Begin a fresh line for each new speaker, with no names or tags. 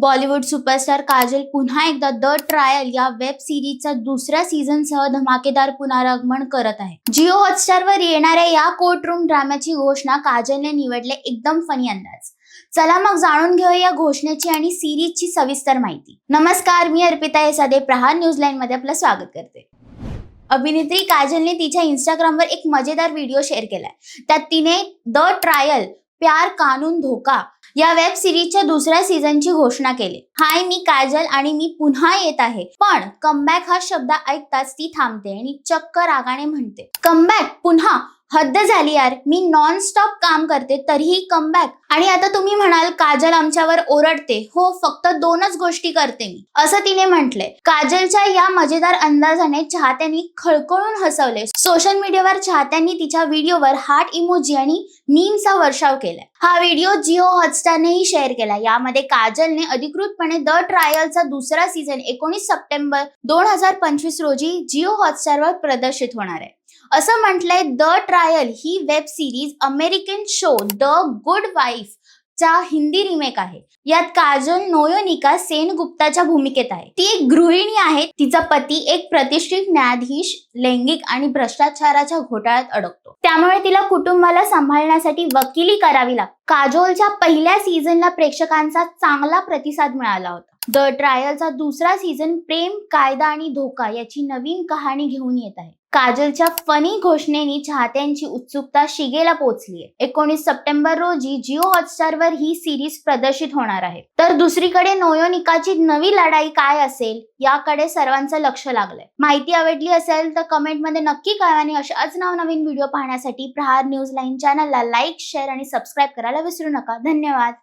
Bollywood superstar Kajal पुन्हा एकदा the trial या वेब सिरीजचा दुसऱ्या सीझन सह धमाकेदार पुनरागमन करत आहे. जिओ हॉटस्टारवर येणाऱ्या या कोर्ट रूम ड्राम्याची घोषणा काजलने निवडले एकदम फनी अंदाज. चला मग जाणून घेऊया या घोषणेची आणि सिरीजची सविस्तर माहिती. नमस्कार मी अर्पिता येसादे प्रहार न्यूजमध्ये आपलं स्वागत करते. अभिनेत्री काजलने तिच्या इंस्टाग्रामवर एक मजेदार व्हिडिओ शेअर केलाय. त्यात तिने द ट्रायल प्यार कानून धोका या वेब सिरीजच्या दुसऱ्या सीझनची घोषणा केली. हाय मी काजल आणि मी पुन्हा येत आहे. पण कमबॅक हा शब्द ऐकताच ती थांबते आणि चक्क रागाने म्हणते. कमबॅक पुन्हा? हद्द झाली यार. मी नॉन स्टॉप काम करते तरीही कमबॅक आणि आता तुम्ही म्हणाल काजल आमच्यावर ओरडते. हो फक्त दोनच गोष्टी करते मी. असं तिने म्हटलंय. काजलच्या या मजेदार अंदाजाने चाहत्यांनी खळखळून हसवले सोशल मीडियावर चाहत्यांनी तिच्या व्हिडिओवर हार्ट इमोजी आणि मीमचा वर्षाव केलाय. हा व्हिडिओ जिओ हॉटस्टारनेही शेअर केला. यामध्ये काजलने अधिकृतपणे द ट्रायलचा दुसरा सीझन एकोणीस सप्टेंबर दोन हजार पंचवीस रोजी जिओ हॉटस्टारवर प्रदर्शित होणार आहे. असं म्हटलंय the trial he web series American show the good wife चा हिंदी रिमेक आहे. यात काजल नोयोनिका सेन गुप्ताच्या भूमिकेत आहे. ती एक गृहिणी आहे तिचा पती एक प्रतिष्ठित न्यायाधीश लैंगिक आणि भ्रष्टाचाराच्या घोटाळ्यात अडकतो. त्यामुळे तिला कुटुंबाला सांभाळण्यासाठी वकिली करावी लागते. काजोलच्या पहिल्या सीझनला प्रेक्षकांचा चांगला प्रतिसाद मिळाला होता. द ट्रायलचा दुसरा सीझन प्रेम कायदा आणि धोका याची नवीन कहाणी घेऊन येत आहे. काजलच्या फनी घोषणेने चाहत्यांची उत्सुकता शिगेला पोहोचली आहे. एकोणीस सप्टेंबर रोजी जिओ हॉटस्टारवर ही सिरीज प्रदर्शित होणार आहे. तर दुसरीकडे नोयोनिकाची नवी लढाई काय असेल याकडे सर्वांचं लक्ष लागलंय. माहिती आवडली असेल तर कमेंटमध्ये नक्की कळवा आणि अशाच नवनवीन व्हिडिओ पाहण्यासाठी प्रहार न्यूज लाईन चॅनलला लाईक शेअर आणि सबस्क्राईब करायला विसरू नका. धन्यवाद.